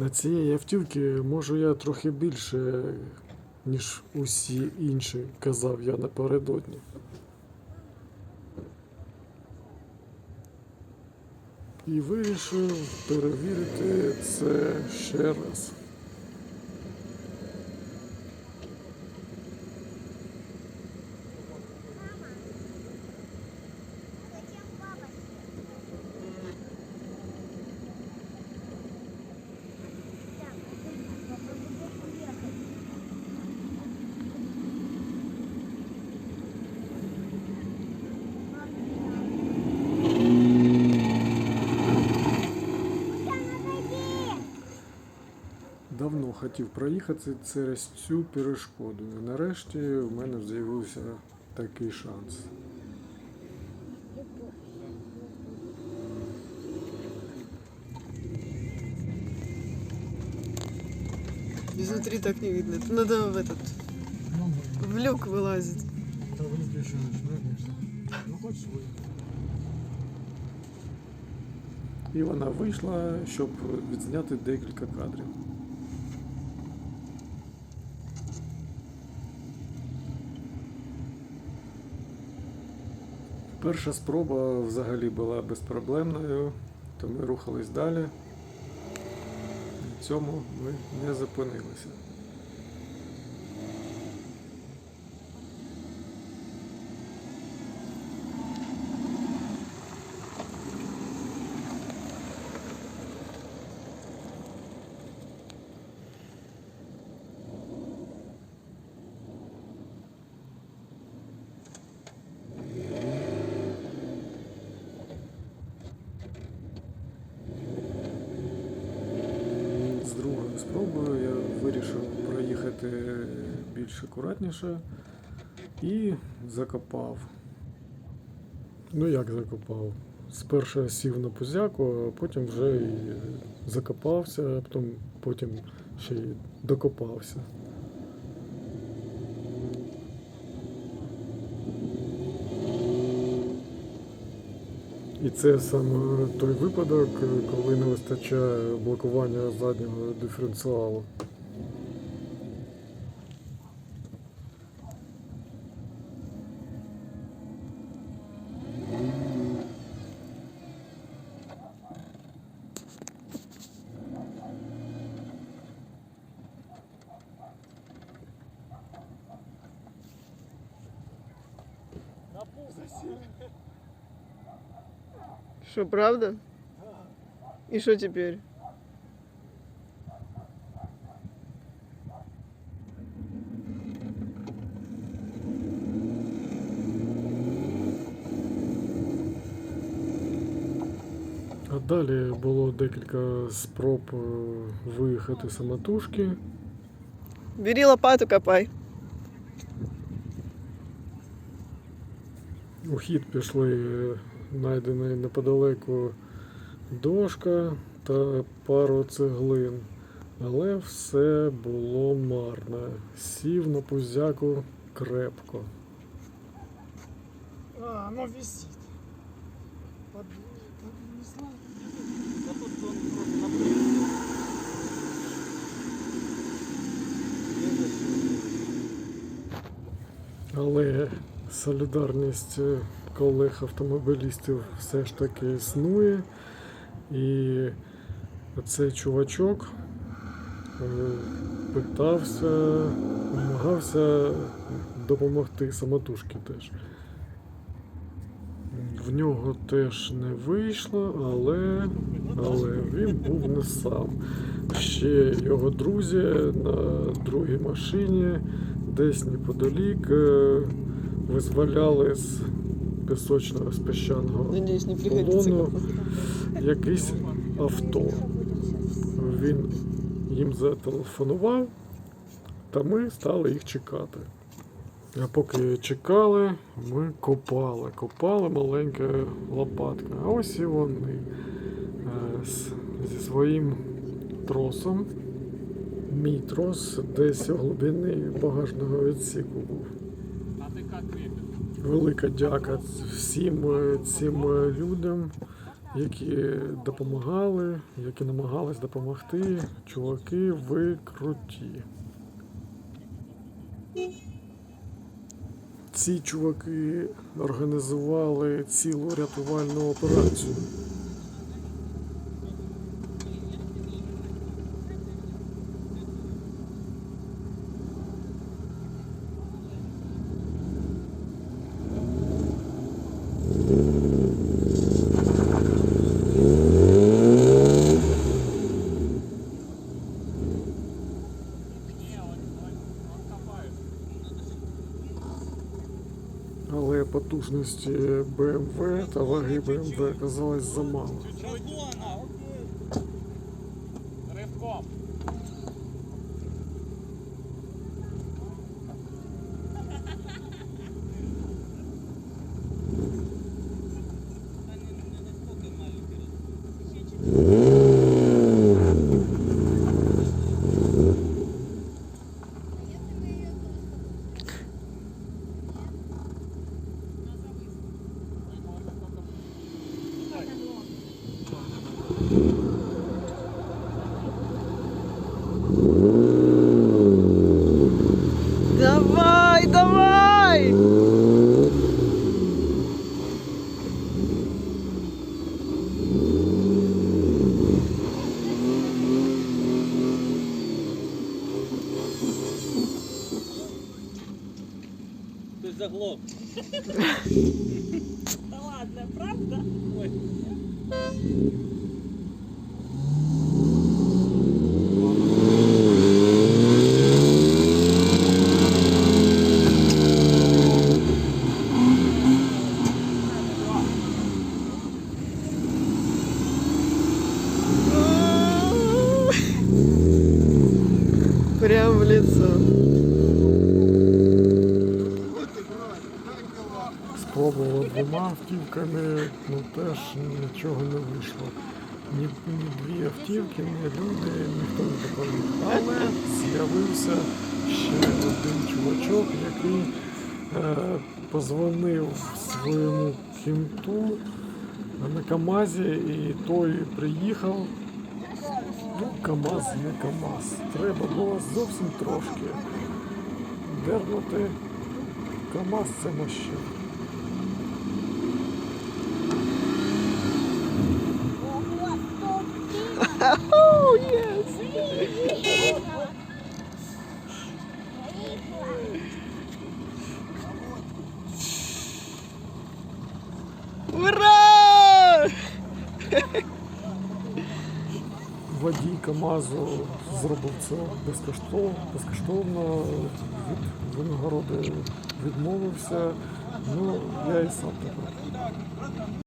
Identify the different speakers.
Speaker 1: На цієї автівки можу я трохи більше, ніж усі інші, казав я напередодні. І вирішив перевірити це ще раз. Давно хотів проїхати через цю перешкоду. І нарешті в мене з'явився такий шанс.
Speaker 2: Изнутри так не видно. Это надо в этот в люк вылазить.
Speaker 1: Та виключиш, вернешся. Ну хочеш вийти. І вона вийшла, щоб відзняти декілька кадрів. Перша спроба взагалі була безпроблемною, то ми рухались далі. На цьому ми не зупинилися. З другою спробою я вирішив проїхати більш акуратніше і закопав. Ну як закопав? Спершу сів на пузяку, а потім вже і закопався, а потім, потім ще й докопався. І це саме той випадок, коли не вистачає блокування заднього диференціалу.
Speaker 2: Что, правда? И что теперь?
Speaker 1: А далі було декілька спроб е, виїхати самотужки.
Speaker 2: Бери лопату, копай.
Speaker 1: У хід пішли е, знайдені неподалеку дошка та пару цеглин. Але все було марно. Сів на пузяку крепко.
Speaker 3: А, оно висит. Под... поднесла. Да тут он просто напрямую.
Speaker 1: Але солідарність е, колег автомобілістів все ж таки існує. І цей чувачок е, питався, намагався допомогти самотужки теж. В нього теж не вийшло, але, але він був не сам. Ще його друзі на другій машині десь неподалік е, визволяли з пісочного з піщаного
Speaker 2: не.
Speaker 1: Полону.
Speaker 2: капот.
Speaker 1: авто. Він їм зателефонував, та ми стали їх чекати. А поки чекали, ми копали. Копали маленькою лопаткою. А ось і вони е, зі своїм тросом. Мій трос десь у глибини багажного відсіку був. Велика дяка всім е, цим е, людям, які допомагали, які намагались допомогти. Чуваки, ви круті. Ці чуваки організували цілу рятувальну операцію. Але потужності БМВ та ваги БМВ оказалось замало.
Speaker 3: Ривком.
Speaker 4: Да ладно, правда?
Speaker 3: Ой.
Speaker 2: Прям в лицо.
Speaker 1: Автівками, ну теж нічого не вийшло. Ні, ні дві автівки, ні люди, ніхто не допоміг. Але з'явився ще один чувачок, який е, позвонив своєму кінту на КАМАЗі, і той приїхав. Ну, КАМАЗ не КАМАЗ. Треба було зовсім трошки дернути. КАМАЗ це машина.
Speaker 2: Oh, yes! Ура!
Speaker 1: Водій КАМАЗу зробив це безкоштовно, безкоштовно від винагороди відмовився. Ну, я і сам тепер.